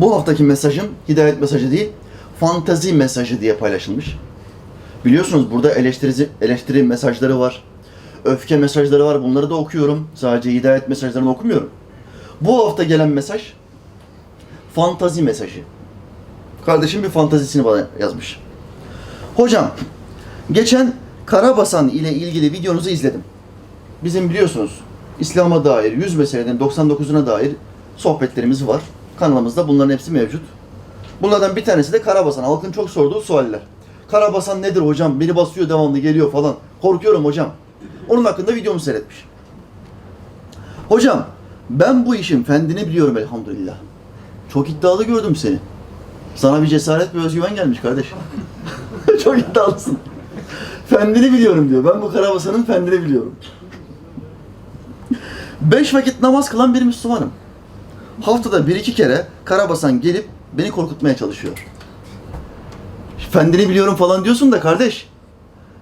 Bu haftaki mesajım hidayet mesajı değil, fantazi mesajı diye paylaşılmış. Biliyorsunuz burada eleştiri, eleştiri mesajları var, öfke mesajları var. Bunları da okuyorum. Sadece hidayet mesajlarını okumuyorum. Bu hafta gelen mesaj fantazi mesajı. Kardeşim bir fantazisini bana yazmış. Hocam, geçen Karabasan ile ilgili videonuzu izledim. Bizim biliyorsunuz İslam'a dair 100 meseleden 99'una dair sohbetlerimiz var. Kanalımızda bunların hepsi mevcut. Bunlardan bir tanesi de Karabasan. Halkın çok sorduğu sualler. Karabasan nedir hocam? Beni basıyor devamlı geliyor falan. Korkuyorum hocam. Onun hakkında videomu seyretmiş. Hocam ben bu işin fendini biliyorum elhamdülillah. Çok iddialı gördüm seni. Sana bir cesaret ve özgüven gelmiş kardeş. çok iddialısın. Fendini biliyorum diyor. Ben bu Karabasan'ın fendini biliyorum. Beş vakit namaz kılan bir Müslümanım. Haftada bir iki kere Karabasan gelip beni korkutmaya çalışıyor. Fendini biliyorum falan diyorsun da kardeş.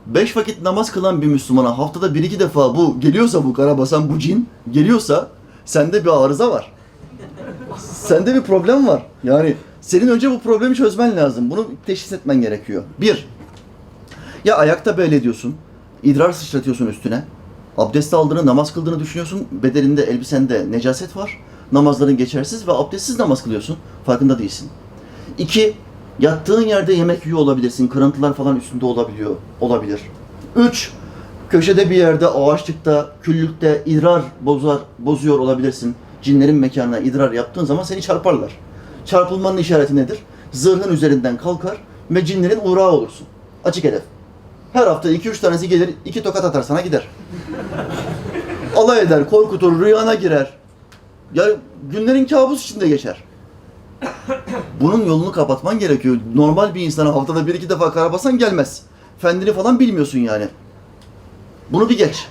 Beş vakit namaz kılan bir Müslümana haftada bir iki defa bu geliyorsa bu Karabasan, bu cin geliyorsa sende bir arıza var. Sende bir problem var. Yani senin önce bu problemi çözmen lazım. Bunu teşhis etmen gerekiyor. Bir, ya ayakta böyle ediyorsun, idrar sıçratıyorsun üstüne. Abdest aldığını, namaz kıldığını düşünüyorsun. Bedeninde, elbisende necaset var. Namazların geçersiz ve abdestsiz namaz kılıyorsun. Farkında değilsin. İki, yattığın yerde yemek yiyor olabilirsin. Kırıntılar falan üstünde olabiliyor, olabilir. Üç, köşede bir yerde, ağaçlıkta, küllükte idrar bozar, bozuyor olabilirsin. Cinlerin mekanına idrar yaptığın zaman seni çarparlar. Çarpılmanın işareti nedir? Zırhın üzerinden kalkar ve cinlerin uğrağı olursun. Açık hedef. Her hafta 2-3 tanesi gelir, iki tokat atar sana gider. Alay eder, korkutur, rüyana girer. Yani günlerin kabus içinde geçer. Bunun yolunu kapatman gerekiyor. Normal bir insana haftada bir iki defa karabasan gelmez. Fendini falan bilmiyorsun yani. Bunu bir geç.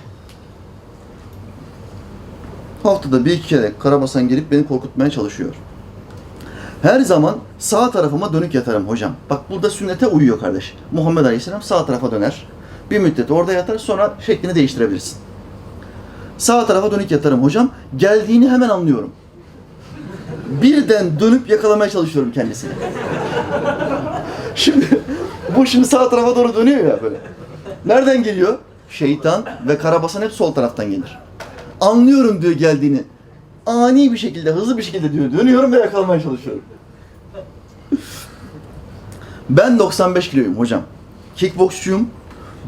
Haftada bir iki kere karabasan gelip beni korkutmaya çalışıyor. Her zaman sağ tarafıma dönük yatarım hocam. Bak burada sünnete uyuyor kardeş. Muhammed Aleyhisselam sağ tarafa döner. Bir müddet orada yatar sonra şeklini değiştirebilirsin. Sağ tarafa dönük yatarım hocam. Geldiğini hemen anlıyorum. Birden dönüp yakalamaya çalışıyorum kendisini. Şimdi bu şimdi sağ tarafa doğru dönüyor ya böyle. Nereden geliyor? Şeytan ve karabasan hep sol taraftan gelir. Anlıyorum diyor geldiğini. Ani bir şekilde, hızlı bir şekilde diyor. Dönüyorum ve yakalamaya çalışıyorum. Ben 95 kiloyum hocam. Kickboksçuyum.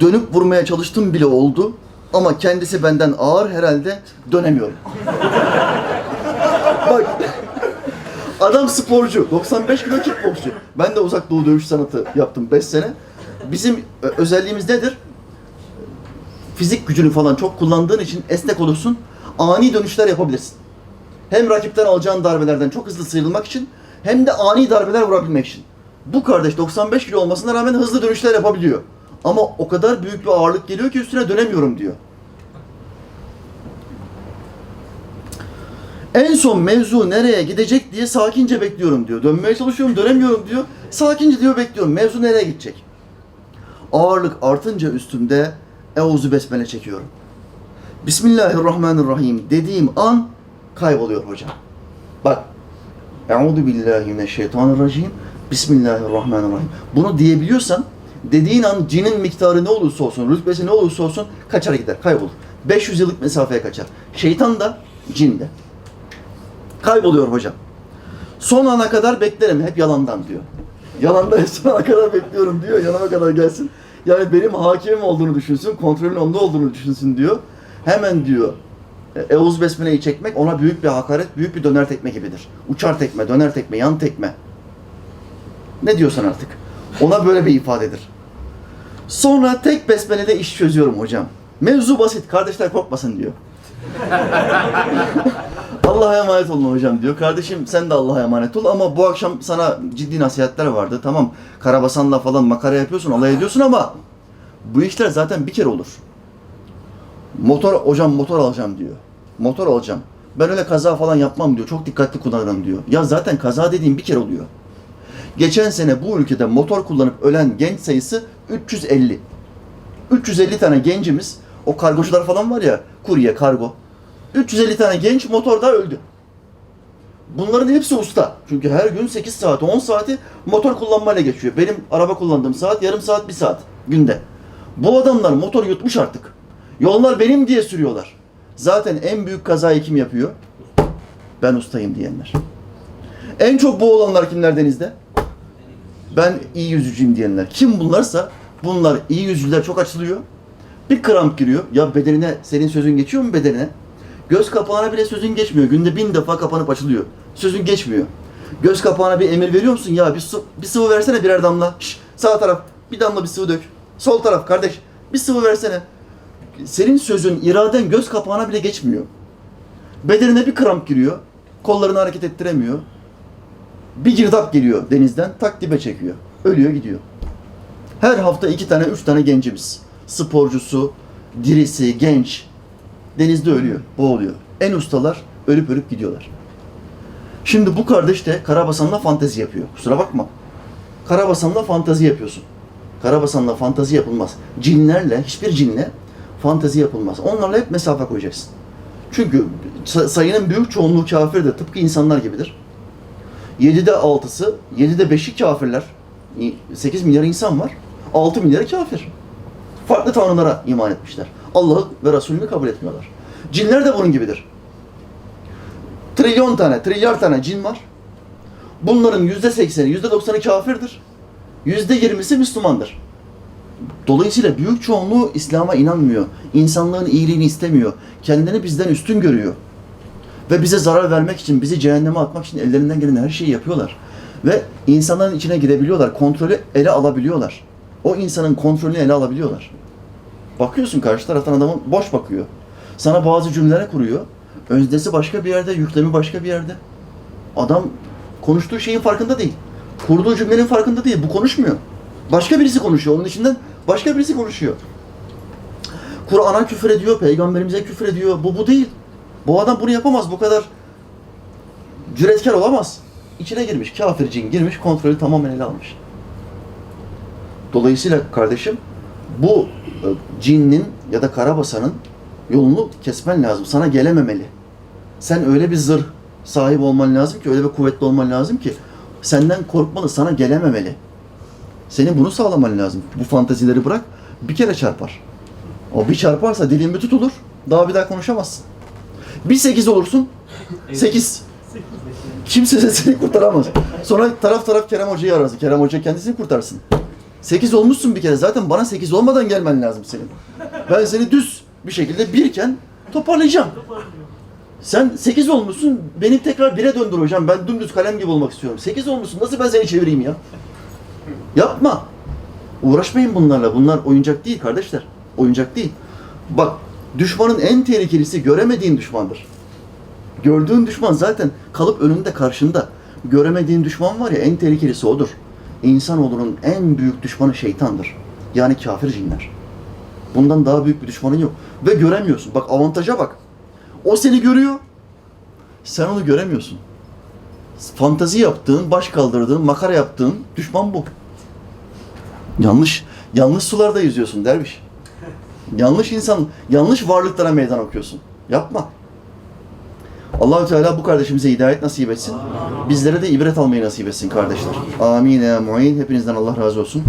Dönüp vurmaya çalıştım bile oldu. Ama kendisi benden ağır herhalde dönemiyorum. Bak. Adam sporcu. 95 kilo kickboksçu. Ben de uzak doğu dövüş sanatı yaptım 5 sene. Bizim ö- özelliğimiz nedir? Fizik gücünü falan çok kullandığın için esnek olursun. Ani dönüşler yapabilirsin. Hem rakipten alacağın darbelerden çok hızlı sıyrılmak için hem de ani darbeler vurabilmek için. Bu kardeş 95 kilo olmasına rağmen hızlı dönüşler yapabiliyor. Ama o kadar büyük bir ağırlık geliyor ki üstüne dönemiyorum diyor. En son mevzu nereye gidecek diye sakince bekliyorum diyor. Dönmeye çalışıyorum, dönemiyorum diyor. Sakince diyor bekliyorum. Mevzu nereye gidecek? Ağırlık artınca üstümde Euzu Besmele çekiyorum. Bismillahirrahmanirrahim dediğim an kayboluyor hocam. Bak. Euzu billahi mineşşeytanirracim. Bismillahirrahmanirrahim. Bunu diyebiliyorsan dediğin an cinin miktarı ne olursa olsun, rütbesi ne olursa olsun kaçar gider, kaybolur. 500 yıllık mesafeye kaçar. Şeytan da, cin de. Kayboluyor hocam. Son ana kadar beklerim hep yalandan diyor. Yalandan son ana kadar bekliyorum diyor. Yanıma kadar gelsin. Yani benim hakimim olduğunu düşünsün, kontrolün onda olduğunu düşünsün diyor. Hemen diyor e, Euz Besmele'yi çekmek ona büyük bir hakaret, büyük bir döner tekme gibidir. Uçar tekme, döner tekme, yan tekme. Ne diyorsan artık. Ona böyle bir ifadedir. Sonra tek besmelede iş çözüyorum hocam. Mevzu basit, kardeşler korkmasın diyor. Allah'a emanet olun hocam diyor. Kardeşim sen de Allah'a emanet ol ama bu akşam sana ciddi nasihatler vardı. Tamam Karabasan'la falan makara yapıyorsun, alay ediyorsun ama bu işler zaten bir kere olur. Motor, hocam motor alacağım diyor. Motor alacağım. Ben öyle kaza falan yapmam diyor. Çok dikkatli kullanırım diyor. Ya zaten kaza dediğim bir kere oluyor. Geçen sene bu ülkede motor kullanıp ölen genç sayısı 350. 350 tane gencimiz, o kargocular falan var ya, kurye, kargo. 350 tane genç motorda öldü. Bunların hepsi usta. Çünkü her gün 8 saat, 10 saati motor kullanmayla geçiyor. Benim araba kullandığım saat yarım saat, bir saat günde. Bu adamlar motor yutmuş artık. Yollar benim diye sürüyorlar. Zaten en büyük kazayı kim yapıyor? Ben ustayım diyenler. En çok boğulanlar kimler denizde? Ben iyi yüzücüyüm diyenler. Kim bunlarsa bunlar iyi yüzücüler çok açılıyor. Bir kramp giriyor. Ya bedenine senin sözün geçiyor mu bedenine? Göz kapağına bile sözün geçmiyor. Günde bin defa kapanıp açılıyor. Sözün geçmiyor. Göz kapağına bir emir veriyor musun? Ya bir, su, bir sıvı versene birer damla. Şş, sağ taraf bir damla bir sıvı dök. Sol taraf kardeş bir sıvı versene. Senin sözün, iraden göz kapağına bile geçmiyor. Bedenine bir kramp giriyor. Kollarını hareket ettiremiyor. Bir girdap geliyor denizden tak dibe çekiyor. Ölüyor gidiyor. Her hafta iki tane, üç tane gencimiz. Sporcusu, dirisi, genç. Denizde ölüyor, boğuluyor. En ustalar ölüp ölüp gidiyorlar. Şimdi bu kardeş de Karabasan'la fantezi yapıyor. Kusura bakma. Karabasan'la fantezi yapıyorsun. Karabasan'la fantezi yapılmaz. Cinlerle, hiçbir cinle fantezi yapılmaz. Onlarla hep mesafe koyacaksın. Çünkü sa- sayının büyük çoğunluğu kafirdir. Tıpkı insanlar gibidir. 7'de 6'sı, 7'de 5'i kafirler. 8 milyar insan var. 6 milyarı kafir. Farklı tanrılara iman etmişler. Allah'ı ve Resulünü kabul etmiyorlar. Cinler de bunun gibidir. Trilyon tane, trilyar tane cin var. Bunların yüzde sekseni, yüzde doksanı kafirdir. Yüzde yirmisi Müslümandır. Dolayısıyla büyük çoğunluğu İslam'a inanmıyor. İnsanlığın iyiliğini istemiyor. Kendini bizden üstün görüyor. Ve bize zarar vermek için, bizi cehenneme atmak için ellerinden gelen her şeyi yapıyorlar. Ve insanların içine girebiliyorlar. Kontrolü ele alabiliyorlar. O insanın kontrolünü ele alabiliyorlar. Bakıyorsun karşı taraftan adamın boş bakıyor. Sana bazı cümleler kuruyor. Öznesi başka bir yerde, yüklemi başka bir yerde. Adam konuştuğu şeyin farkında değil. Kurduğu cümlenin farkında değil. Bu konuşmuyor. Başka birisi konuşuyor. Onun içinden başka birisi konuşuyor. Kur'an'a küfür ediyor, peygamberimize küfür ediyor. Bu bu değil. Bu adam bunu yapamaz. Bu kadar cüretkar olamaz. İçine girmiş, kafir cin girmiş, kontrolü tamamen ele almış. Dolayısıyla kardeşim bu e, cinnin ya da karabasanın yolunu kesmen lazım. Sana gelememeli. Sen öyle bir zırh sahip olman lazım ki, öyle bir kuvvetli olman lazım ki senden korkmalı, sana gelememeli. Senin bunu sağlaman lazım. Bu fantazileri bırak, bir kere çarpar. O bir çarparsa dilin bir tutulur, daha bir daha konuşamazsın. Bir sekiz olursun, sekiz. Kimse seni kurtaramaz. Sonra taraf taraf Kerem Hoca'yı ararsın. Kerem Hoca kendisini kurtarsın. Sekiz olmuşsun bir kere. Zaten bana sekiz olmadan gelmen lazım senin. Ben seni düz bir şekilde birken toparlayacağım. Sen 8 olmuşsun, beni tekrar 1'e döndür hocam. Ben dümdüz kalem gibi olmak istiyorum. 8 olmuşsun, nasıl ben seni çevireyim ya? Yapma. Uğraşmayın bunlarla. Bunlar oyuncak değil kardeşler. Oyuncak değil. Bak, düşmanın en tehlikelisi göremediğin düşmandır. Gördüğün düşman zaten kalıp önünde, karşında. Göremediğin düşman var ya, en tehlikelisi odur. İnsanoğlunun en büyük düşmanı şeytandır. Yani kafir cinler. Bundan daha büyük bir düşmanın yok. Ve göremiyorsun. Bak avantaja bak. O seni görüyor. Sen onu göremiyorsun. Fantazi yaptığın, baş kaldırdığın, makara yaptığın düşman bu. Yanlış, yanlış sularda yüzüyorsun derviş. Yanlış insan, yanlış varlıklara meydan okuyorsun. Yapma. Allahü Teala bu kardeşimize hidayet nasip etsin. Bizlere de ibret almayı nasip etsin kardeşler. Amin muin. Hepinizden Allah razı olsun.